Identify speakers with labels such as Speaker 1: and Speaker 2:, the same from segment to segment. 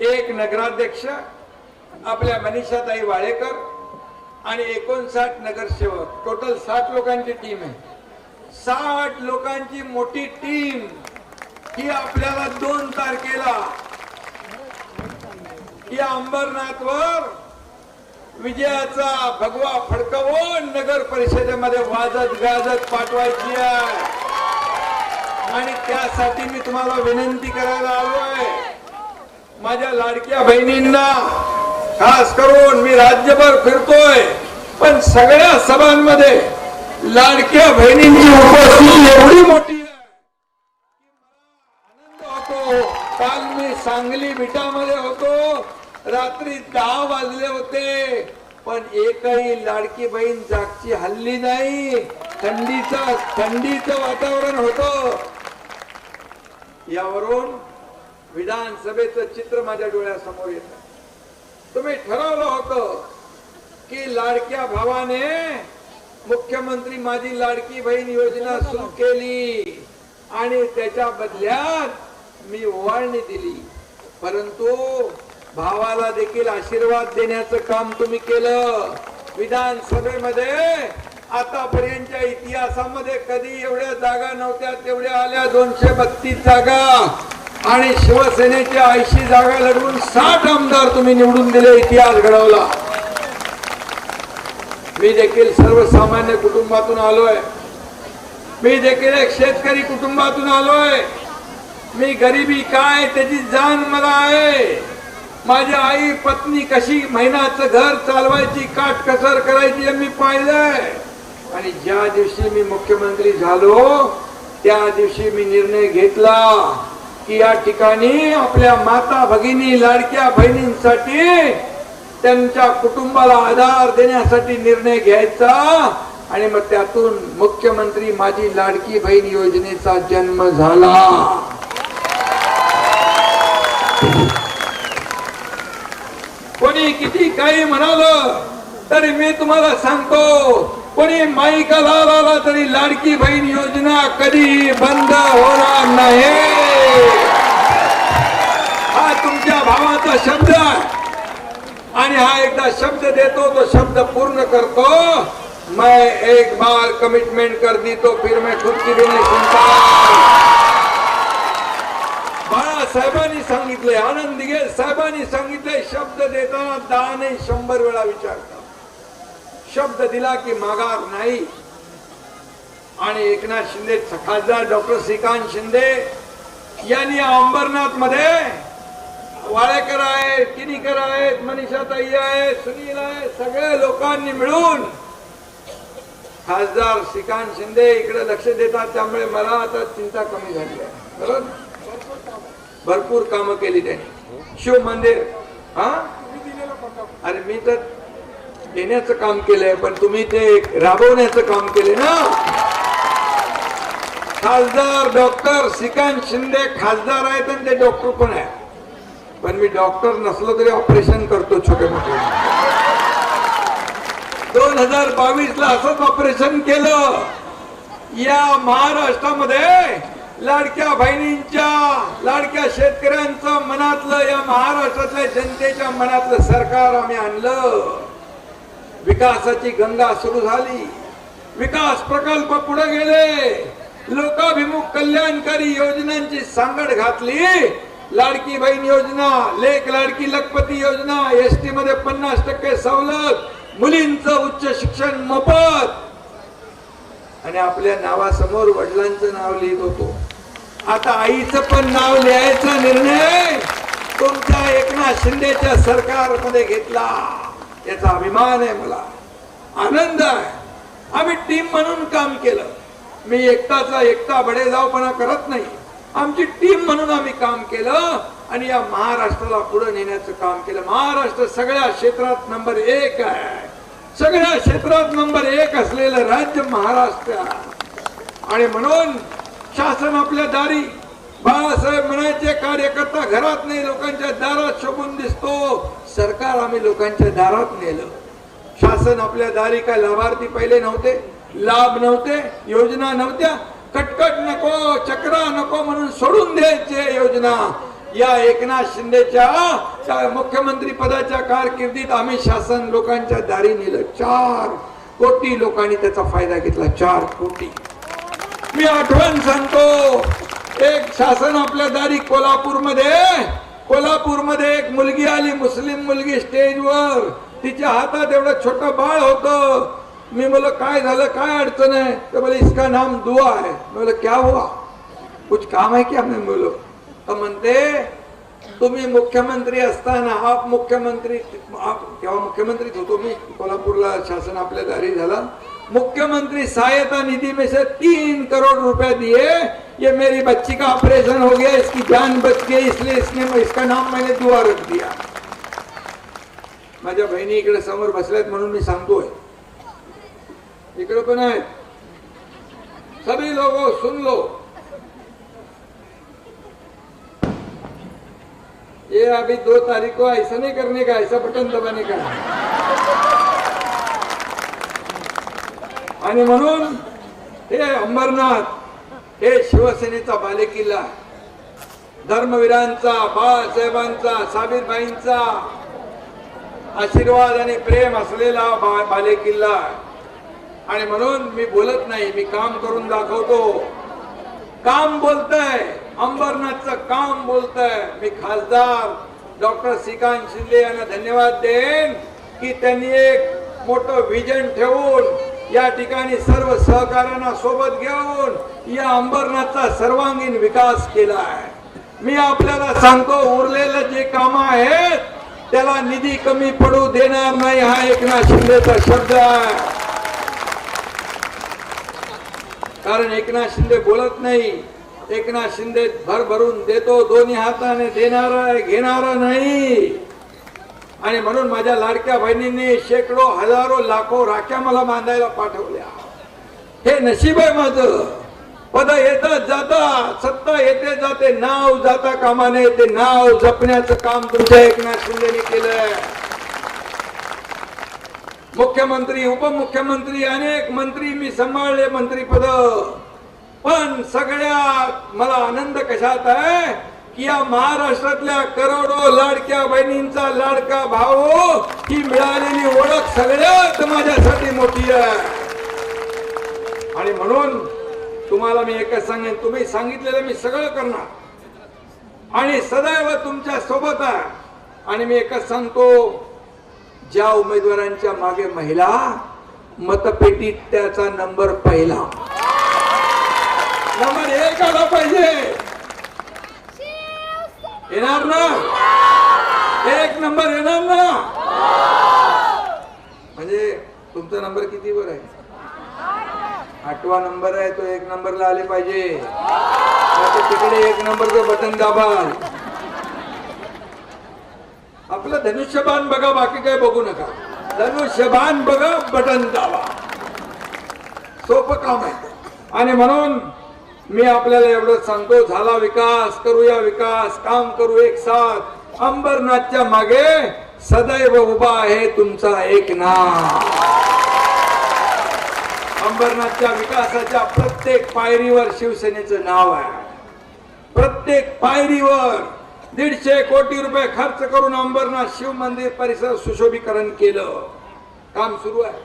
Speaker 1: एक नगराध्यक्ष आपल्या मनीषाताई वाळेकर आणि एकोणसाठ नगरसेवक. टोटल साठ लोकांची टीम आहे. साठ लोकांची मोठी टीम ही आपल्याला दोन तारखेला या अंबरनाथवर विजयाचा भगवा फडकवून नगर परिषदेमध्ये वाजत गाजत पाठवायची आहे. आणि त्यासाठी मी तुम्हाला विनंती करायला आलोय. माझ्या लाडक्या बहिणींना खास करून मी राज्यभर फिरतोय पण सगळ्या सभांमध्ये लाडक्या बहिणींची उपस्थिती एवढी मोठी आनंद होतो. काल मी सांगली विटामध्ये होतो. रात्री दहा वाजले होते पण एकही लाडकी बहीण जागची हल्ली नाही. थंडीचा थंडीचं वातावरण होत. यावरून विधानसभेचं चित्र माझ्या डोळ्यासमोर येत. तुम्ही ठरवलं होतं की लाडक्या भावाने मुख्यमंत्री माझी लाडकी बहीण योजना सुरू केली आणि त्याच्या बदल्यात मी ओवाळणी दिली. परंतु भावाला देखील आशीर्वाद देण्याचं काम तुम्ही केलं. विधानसभेमध्ये आतापर्यंतच्या इतिहासामध्ये कधी एवढ्या जागा नव्हत्या तेवढ्या आल्या दोनशे बत्तीस जागा. आणि शिवसेनेच्या ऐंशी जागा लढवून साठ आमदार तुम्ही निवडून दिले इतिहास घडवला. मी देखील सर्वसामान्य कुटुंबातून आलोय. मी देखील एक शेतकरी कुटुंबातून आलोय. मी गरिबी काय त्याची जाण मला आहे. माझी आई पत्नी कशी महिनाचं घर चालवायची काट कसर करायची मी पाहिलंय. आणि ज्या दिवशी मी मुख्यमंत्री झालो त्या दिवशी मी निर्णय घेतला. की या ठिकाणी आपल्या माता भगिनी लाडक्या बहिणींसाठी त्यांच्या कुटुंबाला आधार देण्यासाठी निर्णय घ्यायचा आणि मग त्यातून मुख्यमंत्री माझी लाडकी बहीण योजनेचा जन्म झाला. कोणी किती काही म्हणाल तरी मी तुम्हाला सांगतो कोणी माईकाला आला तरी लाडकी बहीण योजना कधी बंद होणार नाही. हा तुमच्या भावाचा शब्द आणि हा एकदा शब्द देतो तो शब्द पूर्ण करतो. मैं एक बार कमिटमेंट कर दी तो फिर मैं खुद की भी नहीं सुनता. बाळासाहेबांनी सांगितले आनंद दिघे साहेबांनी सांगितले शब्द देताना दहा नाही शंभर वेळा विचारतात. शब्द दिला की माघार नाही. आणि एकनाथ शिंदे खासदार डॉक्टर श्रीकांत शिंदे यांनी अंबरनाथमध्ये वाळेकर आहेत किनीकर आहेत मनीषाताई आहेत सुनील आहे सगळ्या लोकांनी मिळून खासदार श्रीकांत शिंदे इकडे लक्ष देतात त्यामुळे मला आता चिंता कमी झाली आहे. बरोबर? भरपूर कामं केली त्यांनी. शिव मंदिर हा? अरे मी तर देण्याचं काम केलंय पण तुम्ही ते राबवण्याचं काम केले ना? खासदार डॉक्टर श्रीकांत शिंदे खासदार आहेत आणि ते डॉक्टर पण आहे पण मी डॉक्टर नसलो तरी ऑपरेशन करतो छोटे मोठे. दोन हजार बावीस ला असंच ऑपरेशन केलं. या महाराष्ट्रामध्ये लाडक्या बहिणींच्या लाडक्या शेतकऱ्यांचं मनातलं या महाराष्ट्रातल्या जनतेच्या मनातलं सरकार आम्ही आणलं. विकासाची गंगा सुरू झाली. विकास प्रकल्प पुढे गेले. लोकाभिमुख कल्याणकारी योजनांची सांगड घातली. लाडकी बहीण योजना लेख लाडकी लखपती योजना एस टी मध्ये पन्नास टक्के सवलत मुलींचं उच्च शिक्षण मोफत. आणि आपल्या नावासमोर वडिलांचं नाव लिहित होतो. आता आईचं पण नाव लिहायचा निर्णय तुमच्या एकनाथ शिंदेच्या सरकारमध्ये घेतला. याचा अभिमान आहे मला. आनंद आहे. आम्ही टीम म्हणून काम केलं. मी एकटाचा एकटा बडेजावपणा करत नाही. आमची टीम म्हणून आम्ही काम केलं आणि या महाराष्ट्राला पुढे नेण्याचं काम केलं. महाराष्ट्र सगळ्या क्षेत्रात नंबर एक आहे. सगळ्या क्षेत्रात नंबर एक असलेलं राज्य महाराष्ट्र आणि म्हणून शासन आपल्या दारी. बाळासाहेब म्हणायचे कार्यकर्ता घरात नाही लोकांच्या दारात शोभून दिसतो. सरकार आम्ही लोकांच्या दारात नेलं. शासन आपल्या दारी काय लाभार्थी पहिले नव्हते? लाभ नव्हते योजना नव्हत्या. कटकट नको चक्रा नको म्हणून सोडून द्यायचे योजना. या एकनाथ शिंदेच्या मुख्यमंत्री पदाच्या कारकिर्दीत आम्ही शासन लोकांच्या दारी नेलं. चार कोटी लोकांनी त्याचा फायदा घेतला. चार कोटी. मी आठवण सांगतो एक शासन आपल्या दारी कोल्हापूरमध्ये. कोल्हापूरमध्ये एक मुलगी आली मुस्लिम मुलगी स्टेजवर. तिच्या हातात एवढं छोटं बाळ होतं. मी बोल काय झालं? काय अडचण आहे? तर बोले इसका नाम दुआ है. मैं बोला क्या हुआ? कुछ काम है क्या? मैं बोलो तर म्हणते तुम्ही मुख्यमंत्री असताना आप मुख्यमंत्री तेव्हा मुख्यमंत्रीच होतो मी कोल्हापूरला शासन आपल्या दारी झाला. मुख्यमंत्री सहायता निधि में से तीन करोड़ रुपए दिए. ये मेरी बच्ची का ऑपरेशन हो गया इसकी जान बच गई इसलिए इसने इसका नाम मैंने दुआ रख दिया. माझ्या बहिणी इकडे समोर बसल्यात म्हणून मी सांगतोय इकडे पण आहेत. सभी लोगों सुन लो. ये अभी दो तारीख को ऐसा नहीं करने का ऐसा बटन दबाने का। आणि म्हणून हे अंबरनाथ हे शिवसेनेचा बालेकिल्ला धर्मवीरांचा बाळासाहेबांचा साबीरबाईंचा आशीर्वाद आणि प्रेम असलेला बा- बालेकिल्ला आहे. आणि म्हणून मी बोलत नाही मी काम करून दाखवतो. काम बोलतय अंबरनाथचं काम बोलतय. मी खासदार डॉक्टर श्रीकांत शिंदे यांना धन्यवाद देईन की त्यांनी एक मोठं विजन ठेवून या ठिकाणी सर्व सहकार्यांना सोबत घेऊन या अंबरनाथचा सर्वांगीण विकास केला आहे. मी आपल्याला सांगतो उरलेलं जे काम आहेत त्याला निधी कमी पडू देणार नाही हा एकनाथ शिंदेचा शब्द आहे. कारण एकनाथ शिंदे बोलत नाही. एकनाथ शिंदे भरभरून देतो दोन्ही हाताने देणारा घेणारा नाही. आणि म्हणून माझ्या लाडक्या बहिणींनी शेकडो हजारो लाखो राख्या मला बांधायला पाठवल्या. हे नशीब आहे माझं. पद येतात जातात सत्ता येते जाते नाव जाता कामाने ते नाव जपण्याचं काम तुमच्या एकनाथ शिंदेने केलंय. मुख्यमंत्री उपमुख्यमंत्री अनेक मंत्री मी सांभाळले मंत्रीपद. पण सगळ्यात मला आनंद कशात आहे? की या महाराष्ट्रातल्या करोडो लाडक्या बहिणींचा लाडका भाऊ ही मिळालेली ओळख सगळ्यात माझ्यासाठी मोठी आहे. आणि म्हणून तुम्हाला मी एकच सांगेन तुम्ही सांगितलेलं मी सगळं करणार. आणि सदैव तुमच्यासोबत आहे. आणि मी एकच सांगतो ज्या उमेदवारांच्या मागे महिला मतपेटीत त्याचा नंबर पहिला. नंबर एक आला पाहिजे. येणार ना? एक नंबर येणार ना? म्हणजे तुमचा नंबर कितीवर आहे? आठवा नंबर आहे तो एक नंबरला आले पाहिजे. तिकडे एक नंबरचं बटन दाबाल. आपलं धनुष्यबाण बघा बाकी काय बघू नका. धनुष्यबाण बघा बटन दावा सोपं काम आहे. आणि म्हणून मी आपल्याला एवढं सांगतो झाला विकास करूया विकास काम करू एक साथ. अंबरनाथच्या मागे सदैव उभा आहे तुमचा एक नाव अंबरनाथच्या विकासाच्या प्रत्येक पायरीवर शिवसेनेचं नाव आहे. प्रत्येक पायरीवर दीडशे कोटी रुपये खर्च करून अंबरनाथ शिव मंदिर परिसर सुशोभीकरण केलं. काम सुरू आहे.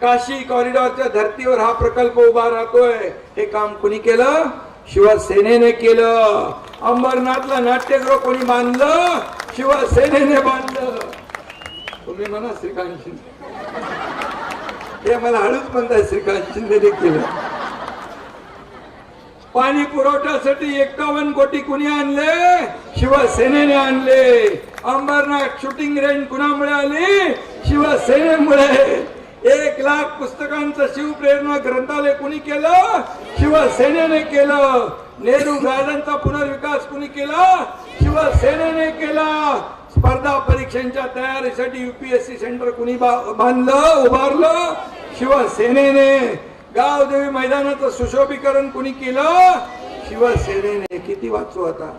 Speaker 1: काशी कॉरिडॉरच्या धर्तीवर हा प्रकल्प उभा राहतोय. हे काम कुणी केलं? शिवसेनेने केलं. अंबरनाथला नाट्यगृह कोणी बांधलं? शिवसेनेने बांधलं. तुम्ही म्हणा श्रीकांत शिंदे. हे मला हळूच म्हणताय श्रीकांत शिंदेने केलं. पाणी पुरवठ्यासाठी एक्कावन्न कोटी कुणी आणले? शिवसेनेने आणले. अंबरनाथ शूटिंग रेंज कुणामुळे आली? शिवसेनेमुळे. एक लाख पुस्तकांचं शिवप्रेरणा ग्रंथालय कुणी केलं? शिवसेनेने केलं. नेहरू गार्डनचा पुनर्विकास कुणी केला? शिवसेनेने केला. स्पर्धा परीक्षांच्या तयारीसाठी युपीएससी सेंटर कुणी बा- बांधलं उभारलं? शिवसेनेने. गावदेवी मैदानाचं सुशोभीकरण कुणी केलं? शिवसेनेने. किती वाचू आता?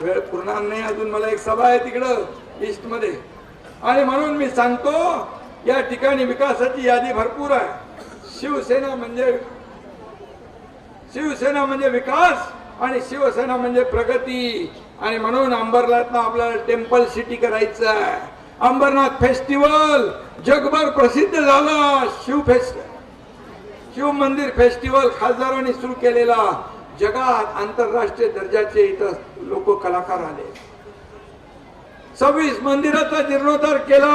Speaker 1: वेळ पुरणार नाही अजून. मला एक सभा आहे तिकडं ईस्टमध्ये आणि म्हणून मी सांगतो या ठिकाणी विकासाची यादी भरपूर आहे. शिवसेना म्हणजे शिवसेना म्हणजे विकास आणि शिवसेना म्हणजे प्रगती. आणि म्हणून अंबरनाथला आपल्याला टेम्पल सिटी करायचं आहे. अंबरनाथ फेस्टिवल जगभर प्रसिद्ध झाला. शिव फेस्ट शिव मंदिर फेस्टिवल खासदारांनी सुरू केलेला. जगात आंतरराष्ट्रीय दर्जाचे इथं लोक कलाकार आले. सव्वीस मंदिराचा जीर्णोद्धार केला.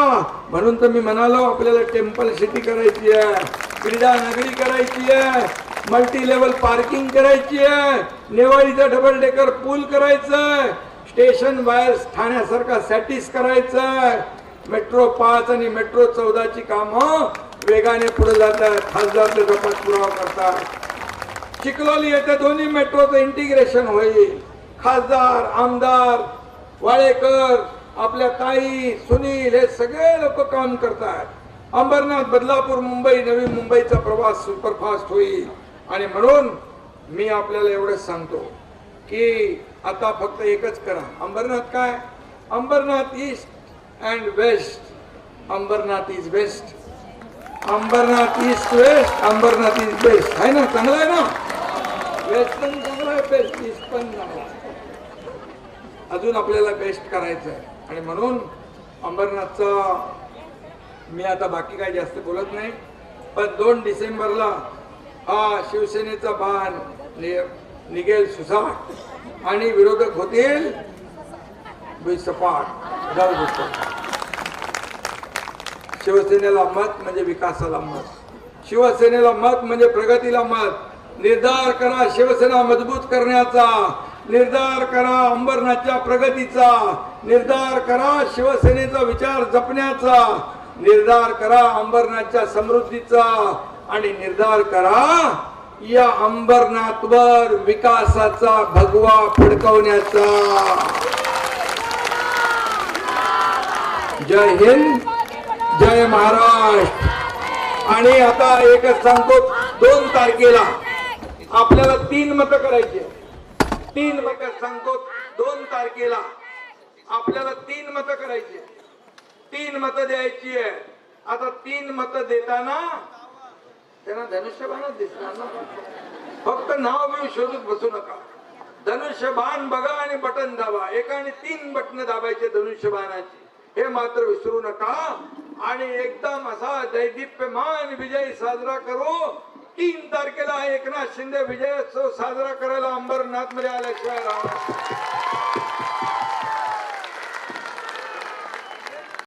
Speaker 1: म्हणून तर मी म्हणालो आपल्याला टेम्पल सिटी करायची आहे क्रीडा नगरी करायची आहे मल्टी लेवल पार्किंग करायची आहे नेवाळीचा डबल डेकर पूल करायचं आहे स्टेशन बाहेर ठाण्यासारखा सॅटिस करायचं. आहे मेट्रो पाच आणि मेट्रो चौदाची कामं वेगाने पुढे जात आहेत खासदार त्याचा पाठपुरावा करतात. चिखलोली येथे दोन्ही मेट्रोचं इंटिग्रेशन होईल. खासदार आमदार वाळेकर आपल्या ताई सुनील हे सगळे लोक काम करतात. अंबरनाथ बदलापूर मुंबई नवी मुंबईचा प्रवास सुपरफास्ट होईल. आणि म्हणून मी आपल्याला एवढंच सांगतो की आता फक्त एकच करा. अंबरनाथ काय? Ambernath east and west Ambernath is best Ambernath east west Ambernath is best आहे ना? चांगलं आहे ना? वेस्ट पण चांगलं आहे बेस्ट ईस्ट पण चांगलं आहे. अजून आपल्याला बेस्ट करायचं आहे. आणि म्हणून अंबरनाथचा मी आता बाकी काही जास्त बोलत नाही पण दोन डिसेंबरला हा शिवसेनेचा बाण नि- निघेल सुसाट. आणि विरोधक होतील? सपाट. जाऊ शिवसेनेला मत म्हणजे विकासाला मत. शिवसेनेला मत म्हणजे प्रगतीला मत. निर्धार करा शिवसेना मजबूत करण्याचा. निर्धार करा अंबरनाथच्या प्रगतीचा. निर्धार करा शिवसेनेचा विचार जपण्याचा. निर्धार करा अंबरनाथच्या समृद्धीचा. आणि निर्धार करा या अंबरनाथवर विकासाचा भगवा फडकवण्याचा. जय हिंद जय महाराष्ट्र. आणि आता एकच सांगतो दोन तारखेला आपल्याला तीन मत करायची तीन मत सांगतो दोन तारखेला आपल्याला तीन मत करायची तीन मत द्यायची आहे आता तीन मत देताना त्यांना धनुष्यबाणच दिसणार ना. फक्त नाव बिव शोधत बसू नका. धनुष्यबाण बघा आणि बटन दाबा. एकाने तीन बटन दाबायचे धनुष्यबाणाची. हे मात्र विसरू नका. आणि एकदम असा दैदिप्यमान विजय साजरा करू. तीन तारखेला एकनाथ शिंदे विजयोत्सव साजरा करायला अंबरनाथमध्ये आल्याशिवाय राहणार.